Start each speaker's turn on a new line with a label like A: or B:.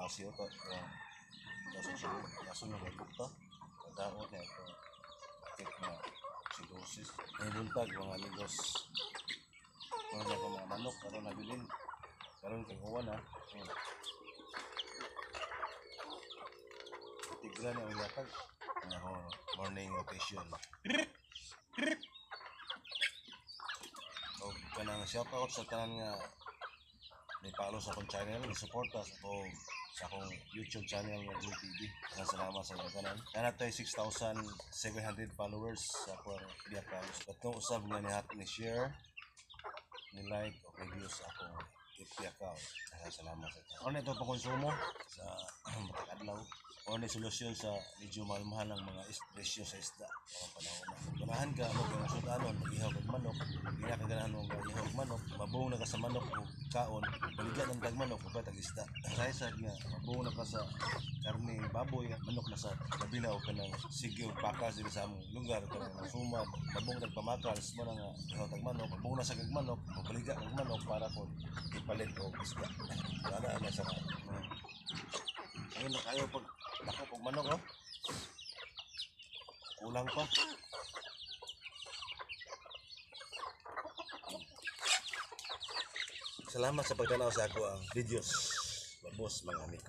A: klase ito. Kaso siya, kaso na may bukta. Kadaot na ito. Kit na sidosis. May buntag mga amigos. Mga ko mga manok, karon nabilin. Karon kay Juan ha. Ayan. Tigra na ang yatag. Ano, morning rotation. O kanang shoutout sa tanan nga may follow sa akong channel, may suporta sa akong sa akong YouTube channel nga Blue salamat sa mga kanan. Kana tayo 6,700 followers sa akong account. Itong usab nga ni ni share, ni like o review sa akong FB account. Salamat sa ito. Ano ito pangkonsumo sa matag adlaw? O ni solusyon sa medyo mahal-mahal ng mga presyo sa isda mga panahon na. Ganahan ka mo kung sudanon, mag-ihaw manok, hindi ka ganahan mag-ihaw manok, mabuong na ka sa manok o kaon, baligan ng dag manok, o tag isda. Kaya sa nga, mabuong na ka sa karne baboy, manok na sa labi na o ka ng sige o pakas dito sa among lugar, ka ng sumad, mabuong tag pamakals mo na nga, ihaw tag manok, mabuong na sa kag manok, mabaligan kag manok para po ipalit o isda. Wala na sa mga Ayun na kayo pag pag manok oh. Kulang pa. Salamat sa pagtanaw sa ako ang videos. Babos mga amigo.